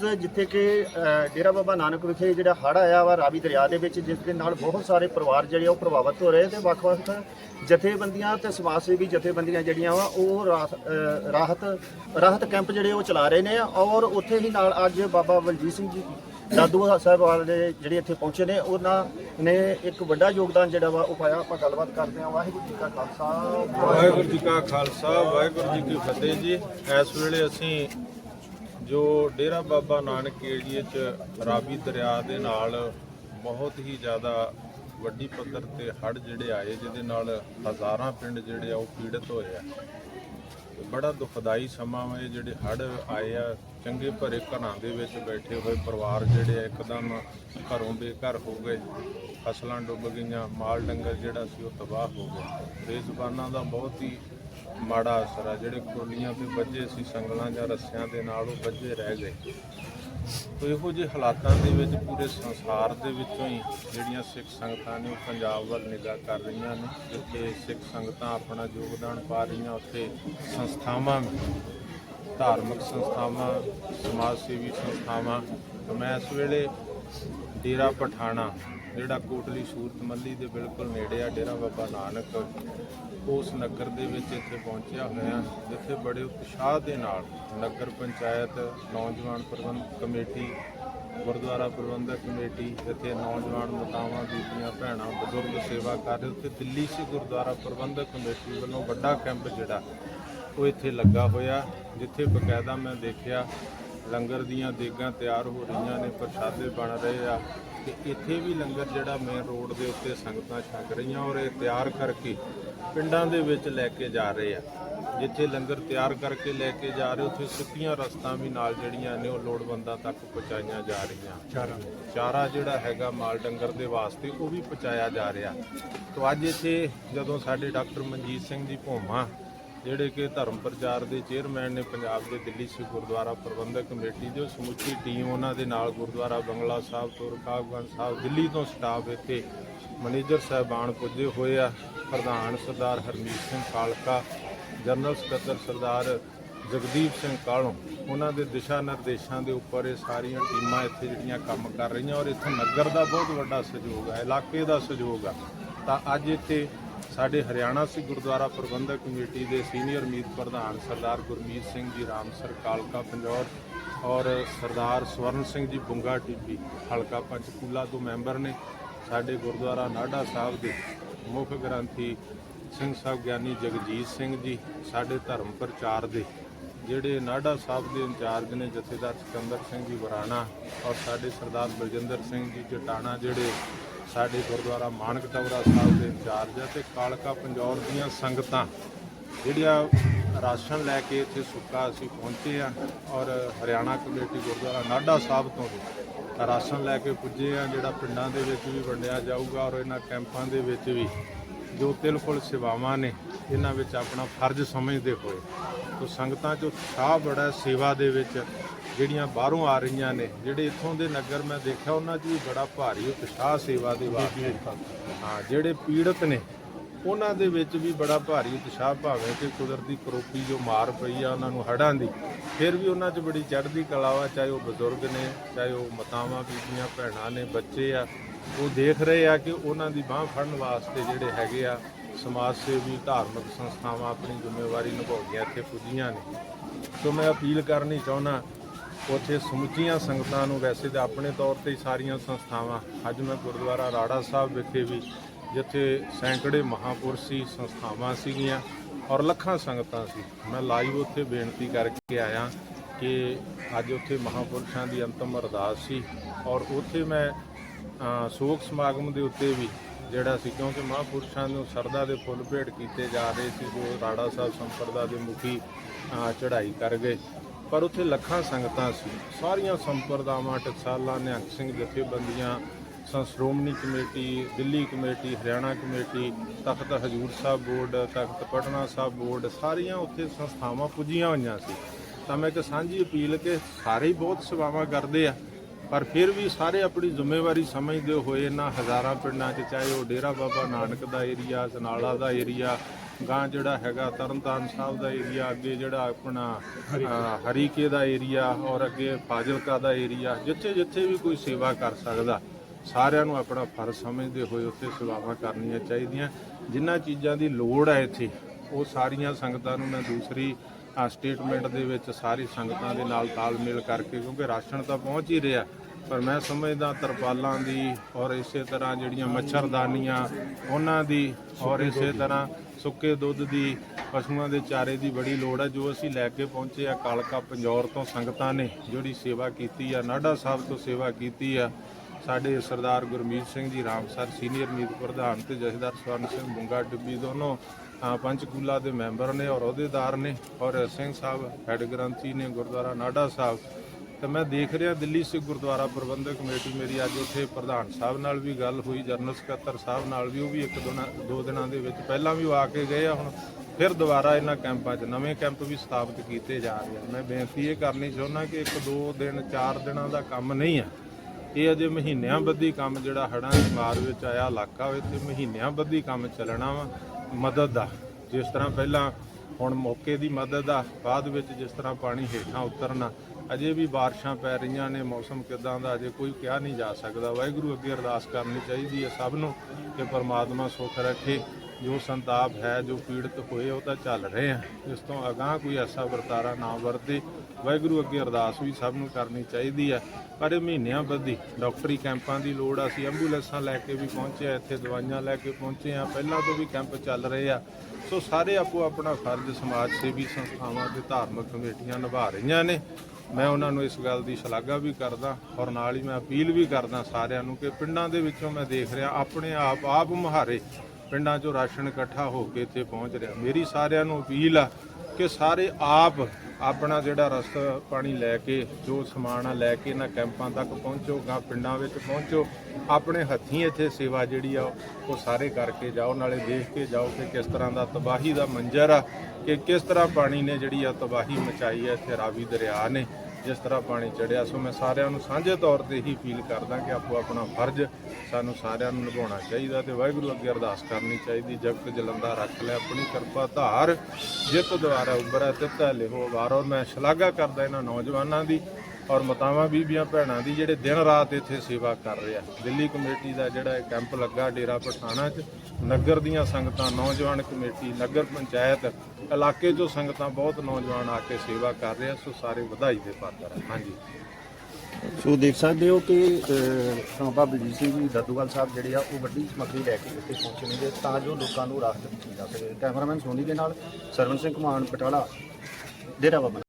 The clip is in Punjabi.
ਲਫ਼ਜ਼ ਜਿੱਥੇ ਕਿ ਡੇਰਾ ਬਾਬਾ ਨਾਨਕ ਵਿਖੇ ਜਿਹੜਾ ਹੜ੍ਹ ਆਇਆ ਵਾ ਰਾਵੀ ਦਰਿਆ ਦੇ ਵਿੱਚ, ਜਿਸ ਦੇ ਨਾਲ ਬਹੁਤ ਸਾਰੇ ਪਰਿਵਾਰ ਜਿਹੜੇ ਉਹ ਪ੍ਰਭਾਵਿਤ ਹੋ ਰਹੇ ਤੇ ਵੱਖ-ਵੱਖ ਜਥੇਬੰਦੀਆਂ ਤੇ ਸਮਾਜ ਸੇਵੀ ਜਥੇਬੰਦੀਆਂ ਜਿਹੜੀਆਂ ਵਾ, ਉਹ ਰਾਹਤ ਰਾਹਤ ਰਾਹਤ ਕੈਂਪ ਜਿਹੜੇ ਉਹ ਚਲਾ ਰਹੇ ਨੇ ਔਰ ਉੱਥੇ ਹੀ ਨਾਲ ਅੱਜ ਬਾਬਾ ਬਲਜੀਤ ਸਿੰਘ ਜੀ, ਦਾਦੂ ਸਾਹਿਬ ਵਾਲੇ ਜਿਹੜੇ ਇੱਥੇ ਪਹੁੰਚੇ ਨੇ, ਉਹਨਾਂ ਨੇ ਇੱਕ ਵੱਡਾ ਯੋਗਦਾਨ ਜਿਹੜਾ ਵਾ ਉਹ ਪਾਇਆ। ਆਪਾਂ ਗੱਲਬਾਤ ਕਰਦੇ ਹਾਂ। ਵਾਹਿਗੁਰੂ ਜੀ ਕਾ ਖਾਲਸਾ, ਵਾਹਿਗੁਰੂ ਜੀ ਕਾ ਖਾਲਸਾ ਵਾਹਿਗੁਰੂ ਜੀ ਕੀ ਫਤਿਹ ਜੀ। ਇਸ ਵੇਲੇ ਅਸੀਂ ਜੋ ਡੇਰਾ ਬਾਬਾ ਨਾਨਕ ਏਰੀਏ ਚ ਰਾਵੀ ਦਰਿਆ ਦੇ ਨਾਲ ਬਹੁਤ ਹੀ ਜ਼ਿਆਦਾ ਵੱਡੀ ਪੱਧਰ ਤੇ ਹੜ੍ਹ ਜਿਹੜੇ ਆਏ, ਜਿਹਦੇ ਨਾਲ ਹਜ਼ਾਰਾਂ ਪਿੰਡ ਜਿਹੜੇ ਆ ਉਹ ਪੀੜਤ ਹੋਏ ਆ। ਬੜਾ ਦੁਖਦਾਈ ਸਮਾਂ ਵਾ ਇਹ ਜਿਹੜੇ ਹੜ੍ਹ ਆਏ ਆ, ਚੰਗੇ ਭਰੇ ਘਰਾਂ ਦੇ ਵਿੱਚ ਬੈਠੇ ਹੋਏ ਪਰਿਵਾਰ ਜਿਹੜੇ ਆ ਇੱਕਦਮ ਘਰੋਂ ਬੇਘਰ ਹੋ ਗਏ। ਫਸਲਾਂ ਡੁੱਬ ਗਈਆਂ, ਮਾਲ ਡੰਗਰ ਜਿਹੜਾ ਸੀ ਉਹ ਤਬਾਹ ਹੋ ਗਿਆ ਬੇਜ਼ੁਬਾਨਾਂ ਦਾ ਬਹੁਤ ਹੀ ਮਾੜਾ ਅਸਰ ਆ, ਜਿਹੜੇ ਕੋਲੀਆਂ ਤੇ ਵੱਜੇ ਸੀ ਸੰਗਲਾਂ ਜਾਂ ਰੱਸਿਆਂ ਦੇ ਨਾਲ ਉਹ ਵੱਜੇ ਰਹਿ ਗਏ। ਤੋ ਇਹੋ ਜਿਹੇ ਹਾਲਾਤਾਂ ਦੇ ਵਿੱਚ ਪੂਰੇ ਸੰਸਾਰ ਦੇ ਵਿੱਚੋਂ ਹੀ ਜਿਹੜੀਆਂ ਸਿੱਖ ਸੰਗਤਾਂ ਨੇ ਉਹ ਪੰਜਾਬ ਵੱਲ ਨਿਗਾਹ ਕਰ ਰਹੀਆਂ ਨੇ, ਜਿੱਥੇ ਸਿੱਖ ਸੰਗਤਾਂ ਆਪਣਾ ਯੋਗਦਾਨ ਪਾ ਰਹੀਆਂ, ਉੱਥੇ ਸੰਸਥਾਵਾਂ ਵੀ, ਧਾਰਮਿਕ ਸੰਸਥਾਵਾਂ, ਸਮਾਜ ਸੇਵੀ ਸੰਸਥਾਵਾਂ। ਮੈਂ ਇਸ ਵੇਲੇ ਡੇਰਾ ਪਠਾਣਾ ਜਿਹੜਾ ਕੋਟਲੀ ਸੂਰਤ ਮੱਲੀ ਦੇ ਬਿਲਕੁਲ ਨੇੜੇ ਆ, ਡੇਰਾ ਬਾਬਾ ਨਾਨਕ, ਉਸ ਨਗਰ ਦੇ ਵਿੱਚ ਇੱਥੇ ਪਹੁੰਚਿਆ ਹੋਇਆ। ਜਿੱਥੇ ਬੜੇ ਉਤਸ਼ਾਹ ਦੇ ਨਾਲ ਨਗਰ ਪੰਚਾਇਤ, ਨੌਜਵਾਨ ਪ੍ਰਬੰਧ ਕਮੇਟੀ, ਗੁਰਦੁਆਰਾ ਪ੍ਰਬੰਧਕ ਕਮੇਟੀ, ਇੱਥੇ ਨੌਜਵਾਨ ਮਾਤਾਵਾਂ, ਬੀਬੀਆਂ, ਭੈਣਾਂ, ਬਜ਼ੁਰਗ ਸੇਵਾ ਕਰ ਰਹੇ। ਉੱਥੇ ਦਿੱਲੀ ਸੇ ਗੁਰਦੁਆਰਾ ਪ੍ਰਬੰਧਕ ਕਮੇਟੀ ਵੱਲੋਂ ਵੱਡਾ ਕੈਂਪ ਜਿਹੜਾ, ਉਹ ਇੱਥੇ ਲੱਗਾ ਹੋਇਆ, ਜਿੱਥੇ ਬਕਾਇਦਾ ਮੈਂ ਦੇਖਿਆ, ਲੰਗਰ ਦੀਆਂ ਦੇਗਾਂ ਤਿਆਰ ਹੋ ਰਹੀਆਂ ਨੇ, ਪ੍ਰਸ਼ਾਦੇ ਬਣ ਰਹੇ ਆ। ਤੇ ਇੱਥੇ ਵੀ ਲੰਗਰ ਜਿਹੜਾ ਮੇਨ ਰੋਡ ਦੇ ਉੱਤੇ ਸੰਗਤਾਂ ਛਕ ਰਹੀਆਂ ਔਰ ਇਹ ਤਿਆਰ ਕਰਕੇ ਪਿੰਡਾਂ ਦੇ ਵਿੱਚ ਲੈ ਕੇ ਜਾ ਰਹੇ ਆ। ਜਿੱਥੇ ਲੰਗਰ ਤਿਆਰ ਕਰਕੇ ਲੈ ਕੇ ਜਾ ਰਹੇ ਉੱਥੇ ਸੁੱਕੀਆਂ ਰਸਤਾਂ ਵੀ ਨਾਲ ਜਿਹੜੀਆਂ ਨੇ ਉਹ ਲੋੜਵੰਦਾਂ ਤੱਕ ਪਹੁੰਚਾਈਆਂ ਜਾ ਰਹੀਆਂ। ਚਾਰਾ ਚਾਰਾ ਜਿਹੜਾ ਹੈਗਾ ਮਾਲ ਡੰਗਰ ਦੇ ਵਾਸਤੇ ਉਹ ਵੀ ਪਹੁੰਚਾਇਆ ਜਾ ਰਿਹਾ। ਤੋਂ ਅੱਜ ਇੱਥੇ ਜਦੋਂ ਸਾਡੇ ਡਾਕਟਰ ਮਨਜੀਤ ਸਿੰਘ ਜੀ ਭੋਮਾ ਜਿਹੜੇ ਕਿ ਧਰਮ ਪ੍ਰਚਾਰ ਦੇ ਚੇਅਰਮੈਨ ਨੇ ਪੰਜਾਬ ਦੇ ਦਿੱਲੀ ਸਿੱਖ ਗੁਰਦੁਆਰਾ ਪ੍ਰਬੰਧਕ ਕਮੇਟੀ ਦੀ ਸਮੁੱਚੀ ਟੀਮ ਉਹਨਾਂ ਦੇ ਨਾਲ ਗੁਰਦੁਆਰਾ ਬੰਗਲਾ ਸਾਹਿਬ ਤੋਂ ਰਕਾਬਗੰਜ ਸਾਹਿਬ, ਦਿੱਲੀ ਤੋਂ ਸਟਾਫ ਇੱਥੇ ਮੈਨੇਜਰ ਸਾਹਿਬਾਨ ਪੁੱਜੇ ਹੋਏ ਆ। ਪ੍ਰਧਾਨ ਸਰਦਾਰ ਹਰਮੀਤ ਸਿੰਘ ਕਾਲਕਾ, ਜਨਰਲ ਸਕੱਤਰ ਸਰਦਾਰ ਜਗਦੀਪ ਸਿੰਘ ਕਾਲੋਂ, ਉਹਨਾਂ ਦੇ ਦਿਸ਼ਾ ਨਿਰਦੇਸ਼ਾਂ ਦੇ ਉੱਪਰ ਇਹ ਸਾਰੀਆਂ ਟੀਮਾਂ ਇੱਥੇ ਜਿਹੜੀਆਂ ਕੰਮ ਕਰ ਰਹੀਆਂ ਔਰ ਇੱਥੇ ਨਗਰ ਦਾ ਬਹੁਤ ਵੱਡਾ ਸਹਿਯੋਗ ਹੈ ਇਲਾਕੇ ਦਾ ਸਹਿਯੋਗ ਆ। ਤਾਂ ਅੱਜ ਇੱਥੇ ਸਾਡੇ ਹਰਿਆਣਾ ਸਿੱਖ ਗੁਰਦੁਆਰਾ ਪ੍ਰਬੰਧਕ ਕਮੇਟੀ ਦੇ ਸੀਨੀਅਰ ਮੀਤ ਪ੍ਰਧਾਨ ਸਰਦਾਰ ਗੁਰਮੀਤ ਸਿੰਘ ਜੀ ਰਾਮਸਰ, ਕਾਲਕਾ, ਪੰਜੌਰ ਔਰ ਸਰਦਾਰ ਸਵਰਨ ਸਿੰਘ ਜੀ ਬੁੰਗਾ ਟੀਪੀ, ਹਲਕਾ ਪੰਚਕੂਲਾ ਤੋਂ ਮੈਂਬਰ ਨੇ ਸਾਡੇ ਗੁਰਦੁਆਰਾ ਨਾਢਾ ਸਾਹਿਬ ਦੇ ਮੁੱਖ ਗ੍ਰੰਥੀ ਸਿੰਘ ਸਾਹਿਬ ਗਿਆਨੀ ਜਗਜੀਤ ਸਿੰਘ ਜੀ, ਸਾਡੇ ਧਰਮ ਪ੍ਰਚਾਰ ਦੇ, ਜਿਹੜੇ ਨਾਢਾ ਸਾਹਿਬ ਦੇ ਇੰਚਾਰਜ ਨੇ ਜਥੇਦਾਰ ਸਿਕੰਦਰ ਸਿੰਘ ਜੀ ਵਰਾਣਾ ਔਰ ਸਾਡੇ ਸਰਦਾਰ ਬਲਜਿੰਦਰ ਸਿੰਘ ਜੀ ਜਟਾਣਾ, ਜਿਹੜੇ ਸਾਡੇ ਗੁਰਦੁਆਰਾ ਮਾਨਕ ਟਵਰਾ ਸਾਹਿਬ ਦੇ ਇੰਚਾਰਜ ਆ ਤੇ ਕਾਲਕਾ ਪੰਜੌਰ ਦੀਆਂ ਸੰਗਤਾਂ ਜਿਹੜੀਆਂ ਰਾਸ਼ਨ ਲੈ ਕੇ ਇੱਥੇ ਸੁੱਕਾ ਅਸੀਂ ਪਹੁੰਚੇ ਆ ਔਰ ਹਰਿਆਣਾ ਕਮੇਟੀ ਗੁਰਦੁਆਰਾ ਨਾਢਾ ਸਾਹਿਬ ਤੋਂ ਵੀ ਰਾਸ਼ਨ ਲੈ ਕੇ ਪੁੱਜੇ ਆ, ਜਿਹੜਾ ਪਿੰਡਾਂ ਦੇ ਵਿੱਚ ਵੀ ਵੰਡਿਆ ਜਾਊਗਾ ਔਰ ਇਹਨਾਂ ਕੈਂਪਾਂ ਦੇ ਵਿੱਚ ਵੀ ਜੋ ਤਿਲਕੁਲ ਸੇਵਾਵਾਂ ਨੇ, ਇਹਨਾਂ ਵਿੱਚ ਆਪਣਾ ਫਰਜ਼ ਸਮਝਦੇ ਹੋਏ। ਤੋ ਸੰਗਤਾਂ 'ਚ ਉਤਸ਼ਾਹ ਬੜਾ ਸੇਵਾ ਦੇ ਵਿੱਚ। ਜਿਹੜੀਆਂ ਬਾਹਰੋਂ ਆ ਰਹੀਆਂ ਨੇ ਜਿਹੜੇ ਇੱਥੋਂ ਦੇ ਨਗਰ ਮੈਂ ਦੇਖਿਆ ਉਹਨਾਂ 'ਚ ਵੀ ਬੜਾ ਭਾਰੀ ਉਤਸ਼ਾਹ ਸੇਵਾ ਦੇ ਵਾਸਤੇ ਹਾਂ ਜਿਹੜੇ ਪੀੜਤ ਨੇ ਉਹਨਾਂ ਦੇ ਵਿੱਚ ਵੀ ਬੜਾ ਭਾਰੀ ਉਤਸ਼ਾਹ ਭਾਵੇਂ ਕਿ ਕੁਦਰਤੀ ਕਰੋਪੀ ਜੋ ਮਾਰ ਪਈ ਆ ਉਹਨਾਂ ਨੂੰ ਹੜਾਂ ਦੀ ਫਿਰ ਵੀ ਉਹਨਾਂ 'ਚ ਬੜੀ ਚੜ੍ਹਦੀ ਕਲਾ ਵਾ ਚਾਹੇ ਉਹ ਬਜ਼ੁਰਗ ਨੇ ਚਾਹੇ ਉਹ ਮਾਤਾਵਾਂ ਬੀਬੀਆਂ ਭੈਣਾਂ ਨੇ ਬੱਚੇ ਆ ਉਹ ਦੇਖ ਰਹੇ ਆ ਕਿ ਉਹਨਾਂ ਦੀ ਬਾਹ ਫੜਨ ਵਾਸਤੇ ਜਿਹੜੇ ਹੈਗੇ ਆ ਸਮਾਜ ਸੇਵੀ ਧਾਰਮਿਕ ਸੰਸਥਾਵਾਂ ਆਪਣੀ ਜ਼ਿੰਮੇਵਾਰੀ ਨਿਭਾਉਂਦੀਆਂ ਇੱਥੇ ਪੁੱਜੀਆਂ ਨੇ। ਸੋ ਮੈਂ ਅਪੀਲ ਕਰਨੀ ਚਾਹੁੰਦਾ ਉੱਥੇ ਸਮੁੱਚੀਆਂ ਸੰਗਤਾਂ ਨੂੰ ਵੈਸੇ ਤਾਂ ਆਪਣੇ ਤੌਰ ਤੇ ਹੀ ਸਾਰੀਆਂ ਸੰਸਥਾਵਾਂ ਅੱਜ ਮੈਂ ਗੁਰਦੁਆਰਾ ਰਾੜਾ ਸਾਹਿਬ ਵਿਖੇ ਵੀ ਜਿੱਥੇ ਸੈਂਕੜੇ ਮਹਾਪੁਰਸ਼ੀ ਸੰਸਥਾਵਾਂ ਸੀਗੀਆਂ ਔਰ ਲੱਖਾਂ ਸੰਗਤਾਂ ਸੀ। ਮੈਂ ਲਾਈਵ ਉੱਥੇ ਬੇਨਤੀ ਕਰਕੇ ਆਇਆ ਕਿ ਅੱਜ ਉੱਥੇ ਮਹਾਪੁਰਸ਼ਾਂ ਦੀ ਅੰਤਮ ਅਰਦਾਸ ਸੀ ਔਰ ਉੱਥੇ ਮੈਂ ਅ, ਸੋਗ ਸਮਾਗਮ ਦੇ ਉੱਤੇ ਵੀ ਜਿਹੜਾ ਸੀ ਕਿਉਂਕਿ ਮਹਾਪੁਰਸ਼ਾਂ ਨੂੰ ਸਰਦਾ ਦੇ ਫੁੱਲ ਭੇਟ ਕੀਤੇ ਜਾ ਰਹੇ ਸੀ ਜੋ ਰਾੜਾ ਸਾਹਿਬ ਸੰਪਰਦਾ ਦੇ ਮੁਖੀ ਚੜ੍ਹਾਈ ਕਰ ਗਏ। ਪਰ ਉੱਥੇ ਲੱਖਾਂ ਸੰਗਤਾਂ ਸੀ। ਸਾਰੀਆਂ ਸੰਪਰਦਾਵਾਂ, ਟਕਸਾਲਾਂ, ਨਿਹੰਗ ਸਿੰਘ ਜਥੇਬੰਦੀਆਂ ਸੰ Shiromani committee, Delhi committee, Haryana committee, Takht Hazur Sahib board, Takht Patna Sahib board, ਸਾਰੀਆਂ ਉੱਥੇ ਸੰਸਥਾਵਾਂ ਪੁੱਜੀਆਂ ਹੋਈਆਂ ਸੀ। ਤਾਂ ਮੈਂ ਇੱਕ ਸਾਂਝੀ ਅਪੀਲ ਕਿ ਸਾਰੇ ਬਹੁਤ ਸੇਵਾਵਾਂ ਕਰਦੇ ਆ, ਪਰ ਫਿਰ ਵੀ ਸਾਰੇ ਆਪਣੀ ਜ਼ਿੰਮੇਵਾਰੀ ਸਮਝਦੇ ਹੋਏ ਇਹਨਾਂ ਹਜ਼ਾਰਾਂ ਪਿੰਡਾਂ 'ਚ, ਚਾਹੇ ਉਹ ਡੇਰਾ ਬਾਬਾ ਨਾਨਕ ਦਾ ਏਰੀਆ, ਜਨਾਲਾ ਦਾ ਏਰੀਆ ਗਾਂ ਜਿਹੜਾ ਹੈਗਾ ਤਰਨਤਾਰਨ ਸਾਹਿਬ ਦਾ ਏਰੀਆ, ਅੱਗੇ ਜਿਹੜਾ ਆਪਣਾ ਹਰੀਕੇ ਦਾ ਏਰੀਆ ਔਰ ਅੱਗੇ ਫਾਜ਼ਿਲਕਾ ਦਾ ਏਰੀਆ ਜਿੱਥੇ ਜਿੱਥੇ ਵੀ ਕੋਈ ਸੇਵਾ ਕਰ ਸਕਦਾ, ਸਾਰਿਆਂ ਨੂੰ ਆਪਣਾ ਫਰਜ਼ ਸਮਝਦੇ ਹੋਏ ਉੱਥੇ ਸੇਵਾਵਾਂ ਕਰਨੀਆਂ ਚਾਹੀਦੀਆਂ। ਜਿਨ੍ਹਾਂ ਚੀਜ਼ਾਂ ਦੀ ਲੋੜ ਹੈ ਇੱਥੇ, ਉਹ ਸਾਰੀਆਂ ਸੰਗਤਾਂ ਨੂੰ ਮੈਂ ਦੂਸਰੀ ਸਟੇਟਮੈਂਟ ਦੇ ਵਿੱਚ ਸਾਰੀ ਸੰਗਤਾਂ ਦੇ ਨਾਲ ਤਾਲਮੇਲ ਕਰਕੇ, ਕਿਉਂਕਿ ਰਾਸ਼ਨ ਤਾਂ ਪਹੁੰਚ ਹੀ ਰਿਹਾ, ਪਰ ਮੈਂ ਸਮਝਦਾ ਤਰਪਾਲਾਂ ਦੀ ਔਰ ਇਸੇ ਤਰ੍ਹਾਂ ਜਿਹੜੀਆਂ ਮੱਛਰਦਾਨੀਆਂ, ਉਹਨਾਂ ਦੀ ਔਰ ਇਸੇ ਤਰ੍ਹਾਂ ਸੁੱਕੇ ਦੁੱਧ ਦੀ, ਪਸ਼ੂਆਂ ਦੇ ਚਾਰੇ ਦੀ ਬੜੀ ਲੋੜ ਹੈ ਜੋ ਅਸੀਂ ਲੈ ਕੇ ਪਹੁੰਚੇ ਆ ਕਾਲਕਾ ਪੰਜੌਰ ਤੋਂ ਸੰਗਤਾਂ ਨੇ, ਜਿਹੜੀ ਸੇਵਾ ਕੀਤੀ ਆ ਨਾਢਾ ਸਾਹਿਬ ਤੋਂ ਸੇਵਾ ਕੀਤੀ ਆ। ਸਾਡੇ ਸਰਦਾਰ ਗੁਰਮੀਤ ਸਿੰਘ ਜੀ, ਰਾਮਸਰ ਸੀਨੀਅਰ ਮੀਤ ਪ੍ਰਧਾਨ ਤੇ ਜਥੇਦਾਰ ਸਵਰਨ ਸਿੰਘ ਬੁੰਗਾ ਡਿੱਬੀ ਦੋਨੋਂ ਪੰਚਕੂਲਾ ਦੇ ਮੈਂਬਰ ਨੇ ਔਰ ਅਹੁਦੇਦਾਰ ਨੇ। ਔਰ ਸਿੰਘ ਸਾਹਿਬ, ਹੈਡ ਗ੍ਰੰਥੀ ਨੇ ਗੁਰਦੁਆਰਾ ਨਾਢਾ ਸਾਹਿਬ ਤੇ ਮੈਂ ਦੇਖ ਰਿਹਾ ਦਿੱਲੀ ਸਿੱਖ ਗੁਰਦੁਆਰਾ ਪ੍ਰਬੰਧਕ ਕਮੇਟੀ ਮੇਰੀ ਅੱਜ ਉੱਥੇ ਪ੍ਰਧਾਨ ਸਾਹਿਬ ਨਾਲ ਵੀ ਗੱਲ ਹੋਈ, ਜਨਰਲ ਸਕੱਤਰ ਸਾਹਿਬ ਨਾਲ ਵੀ, ਉਹ ਵੀ ਇੱਕ ਦੋ ਦੋ ਦਿਨਾਂ ਦੇ ਵਿੱਚ ਪਹਿਲਾਂ ਵੀ ਉਹ ਆ ਕੇ ਗਏ ਆ, ਹੁਣ ਫਿਰ ਦੁਬਾਰਾ ਇਹਨਾਂ ਕੈਂਪਾਂ 'ਚ ਨਵੇਂ ਕੈਂਪ ਵੀ ਸਥਾਪਿਤ ਕੀਤੇ ਜਾ ਰਹੇ ਆ। ਮੈਂ ਬੇਨਤੀ ਇਹ ਕਰਨੀ ਚਾਹੁੰਦਾ ਕਿ ਇੱਕ ਦੋ ਦਿਨ, ਚਾਰ ਦਿਨਾਂ ਦਾ ਕੰਮ ਨਹੀਂ ਆ। ਇਹ ਅਜੇ ਮਹੀਨਿਆਂ ਬੱਧੀ ਕੰਮ ਜਿਹੜਾ ਹੜ੍ਹਾਂ ਦੀ ਮਾਰ ਵਿੱਚ ਆਇਆ, ਇਲਾਕਾ ਵਿੱਚ ਤੇ ਮਹੀਨਿਆਂ ਬੱਧੀ ਕੰਮ ਚੱਲਣਾ ਵਾ, ਮਦਦ ਦਾ। ਜਿਸ ਤਰ੍ਹਾਂ ਪਹਿਲਾਂ ਹੁਣ ਮੌਕੇ ਦੀ ਮਦਦ ਆ, ਬਾਅਦ ਵਿੱਚ ਜਿਸ ਤਰ੍ਹਾਂ ਪਾਣੀ ਹੇਠਾਂ ਉਤਰਨਾ ਅਜੇ ਵੀ ਬਾਰਿਸ਼ਾਂ ਪੈ ਰਹੀਆਂ ਨੇ, ਮੌਸਮ ਕਿਦਾਂ ਦਾ ਅਜੇ ਕੋਈ ਕਿਹਾ ਨਹੀਂ ਜਾ ਸਕਦਾ। ਵਾਹਿਗੁਰੂ ਅੱਗੇ ਅਰਦਾਸ ਕਰਨੀ ਚਾਹੀਦੀ ਹੈ ਸਭ ਨੂੰ ਕਿ ਪਰਮਾਤਮਾ ਸੁੱਖ ਰੱਖੇ। ਜੋ ਸੰਤਾਪ ਹੈ, ਜੋ ਪੀੜਤ ਹੋਏ, ਉਹ ਤਾਂ ਚੱਲ ਰਹੇ ਆ। ਇਸ ਤੋਂ ਅਗਾਹ ਕੋਈ ਐਸਾ ਵਰਤਾਰਾ ਨਾ ਵਰਤੇ। ਵਾਹਿਗੁਰੂ ਅੱਗੇ ਅਰਦਾਸ ਵੀ ਸਭ ਨੂੰ ਕਰਨੀ ਚਾਹੀਦੀ ਹੈ। ਪਰ ਇਹ ਮਹੀਨਿਆਂ ਬੱਧੀ ਡਾਕਟਰੀ ਕੈਂਪਾਂ ਦੀ ਲੋੜ ਆ। ਅਸੀਂ ਐਂਬੂਲੈਂਸਾਂ ਲੈ ਕੇ ਵੀ ਪਹੁੰਚੇ ਆ, ਇੱਥੇ ਦਵਾਈਆਂ ਲੈ ਕੇ ਪਹੁੰਚੇ ਆ। ਪਹਿਲਾਂ ਤੋਂ ਵੀ ਕੈਂਪ ਚੱਲ ਰਹੇ ਆ। ਸੋ ਸਾਰੇ ਆਪੋ ਆਪਣਾ ਫਰਜ਼ ਸਮਾਜ ਸੇਵੀ ਸੰਸਥਾਵਾਂ ਤੇ ਧਾਰਮਿਕ ਕਮੇਟੀਆਂ ਨਿਭਾ ਰਹੀਆਂ ਨੇ। ਮੈਂ ਉਹਨਾਂ ਨੂੰ ਇਸ ਗੱਲ ਦੀ ਸ਼ਲਾਘਾ ਵੀ ਕਰਦਾ ਔਰ ਨਾਲ ਹੀ ਮੈਂ ਅਪੀਲ ਵੀ ਕਰਦਾ ਸਾਰਿਆਂ ਨੂੰ ਕਿ ਪਿੰਡਾਂ ਦੇ ਵਿੱਚੋਂ ਮੈਂ ਦੇਖ ਰਿਹਾ, ਆਪਣੇ ਆਪ ਆਪ ਮੁਹਾਰੇ ਪਿੰਡਾਂ 'ਚੋਂ ਰਾਸ਼ਨ ਇਕੱਠਾ ਹੋ ਕੇ ਇੱਥੇ ਪਹੁੰਚ ਰਿਹਾ। ਮੇਰੀ ਸਾਰਿਆਂ ਨੂੰ ਅਪੀਲ ਆ ਕਿ ਸਾਰੇ ਆਪ ਆਪਣਾ ਜਿਹੜਾ ਰਸਤਾ ਪਾਣੀ ਲੈ ਕੇ, ਜੋ ਸਮਾਨ ਆ ਲੈ ਕੇ ਇਹਨਾਂ ਕੈਂਪਾਂ ਤੱਕ ਪਹੁੰਚੋ, ਗਾਂ ਪਿੰਡਾਂ ਵਿੱਚ ਪਹੁੰਚੋ, ਆਪਣੇ ਹੱਥੀਂ ਇੱਥੇ ਸੇਵਾ ਜਿਹੜੀ ਆ, ਉਹ ਸਾਰੇ ਕਰਕੇ ਜਾਓ, ਨਾਲੇ ਦੇਖ ਕੇ ਜਾਓ ਕਿ ਕਿਸ ਤਰ੍ਹਾਂ ਦਾ ਤਬਾਹੀ ਦਾ ਮੰਜ਼ਰ ਆ, ਕਿ ਕਿਸ ਤਰ੍ਹਾਂ ਪਾਣੀ ਨੇ ਜਿਹੜੀ ਆ ਤਬਾਹੀ ਮਚਾਈ ਹੈ ਇੱਥੇ ਰਾਵੀ ਦਰਿਆ ਨੇ। ਜਿਸ ਤਰ੍ਹਾਂ ਪਾਣੀ ਚੜਿਆ, ਸੋ ਮੈਂ ਸਾਰਿਆਂ ਨੂੰ ਸਾਂਝੇ ਤੌਰ ਤੇ ਹੀ ਅਪੀਲ ਕਰਦਾ ਕਿ ਆਪੋ ਆਪਣਾ ਫਰਜ਼ ਸਾਨੂੰ ਸਾਰਿਆਂ ਨੂੰ ਨਿਭਾਉਣਾ ਚਾਹੀਦਾ ਤੇ ਵਾਹਿਗੁਰੂ ਅੱਗੇ ਅਰਦਾਸ ਕਰਨੀ ਚਾਹੀਦੀ, ਜਗਤ ਜਲੰਦਾ ਰੱਖ ਲੈ, ਆਪਣੀ ਕਿਰਪਾ ਧਾਰ ਜਿਤ ਦੁਆਰਾ ਉਬਰਾ ਤਿੱਤਾ ਲਿਹੋ ਵਾਰ। ਔਰ ਮੈਂ ਸ਼ਲਾਘਾ ਕਰਦਾ ਇਹਨਾਂ ਨੌਜਵਾਨਾਂ ਦੀ ਔਰ ਮਾਤਾਵਾਂ, ਬੀਬੀਆਂ, ਭੈਣਾਂ ਦੀ ਜਿਹੜੇ ਦਿਨ ਰਾਤ ਇੱਥੇ ਸੇਵਾ ਕਰ ਰਹੇ ਆ। ਦਿੱਲੀ ਕਮੇਟੀ ਦਾ ਜਿਹੜਾ ਇਹ ਕੈਂਪ ਲੱਗਾ ਡੇਰਾ ਪਠਾਣਾ 'ਚ ਨਗਰ ਦੀਆਂ ਸੰਗਤਾਂ ਨੌਜਵਾਨ ਕਮੇਟੀ ਨਗਰ ਪੰਚਾਇਤ ਇਲਾਕੇ 'ਚੋਂ ਸੰਗਤਾਂ ਬਹੁਤ ਨੌਜਵਾਨ ਆ ਕੇ ਸੇਵਾ ਕਰ ਰਹੇ ਸੋ ਸਾਰੇ ਵਧਾਈ ਦੇ ਪਾਤਰ ਆ ਹਾਂਜੀ। ਸੋ ਦੇਖ ਸਕਦੇ ਹੋ ਕਿ ਅਹ, ਬਾਬਾ ਬਲਜੀਤ ਸਿੰਘ ਜੀ ਦਦੂਵਾਲ ਸਾਹਿਬ ਜਿਹੜੇ ਆ ਉਹ ਵੱਡੀ ਸਮੱਗਰੀ ਲੈ ਕੇ ਇੱਥੇ ਪਹੁੰਚਣਗੇ ਤਾਂ ਜੋ ਲੋਕਾਂ ਨੂੰ ਰਾਹਤ ਦਿੱਤੀ ਜਾ ਸਕੇ। ਕੈਮਰਾਮੈਨ ਸੋਨੀ ਦੇ ਨਾਲ ਸਰਵਨ ਸਿੰਘ ਕੁਮਾਨ ਪਟਾਲਾ ਡੇਰਾ ਬਾਬਾ